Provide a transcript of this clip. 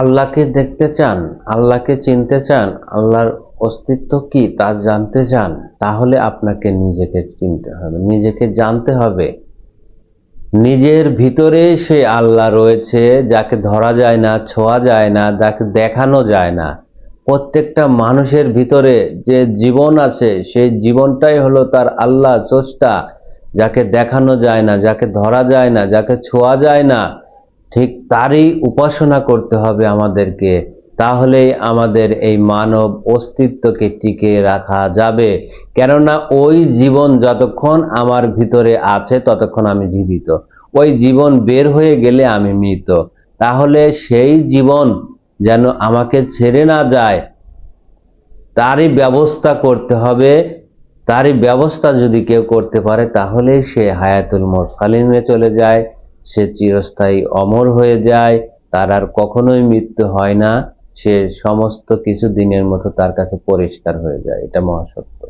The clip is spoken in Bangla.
আল্লাহকে দেখতে চান, আল্লাহকে চিনতে চান, আল্লাহর অস্তিত্ব কি তা জানতে চান, তাহলে আপনাকে নিজেকে চিনতে হবে, নিজেকে জানতে হবে। নিজের ভিতরে সে আল্লাহ রয়েছে, যাকে ধরা যায় না, ছোঁয়া যায় না, যাকে দেখানো যায় না। প্রত্যেকটা মানুষের ভিতরে যে জীবন আছে, সেই জীবনটাই হলো তার আল্লাহ চোষ্টা যাকে দেখানো যায় না, যাকে ধরা যায় না, যাকে ছোঁয়া যায় না। ঠিক তারই উপাসনা করতে হবে আমাদেরকে। তাহলেই আমাদের এই মানব অস্তিত্বকে টিকে রাখা যাবে। কেননা ওই জীবন যতক্ষণ আমার ভিতরে আছে, ততক্ষণ আমি জীবিত। ওই জীবন বের হয়ে গেলে আমি মৃত। তাহলে সেই জীবন যেন আমাকে ছেড়ে না যায়, তারই ব্যবস্থা করতে হবে। তারই ব্যবস্থা যদি কেউ করতে পারে, তাহলে সে হায়াতুল মোরসালিমে চলে যায়। সে চিরস্থায়ী অমর হয়ে যায়, তার আর কখনোই মৃত্যু হয় না, সে সমস্ত কিছু দিনের মতো তার কাছে পরিষ্কার হয়ে যায়, এটা মহাসত্য।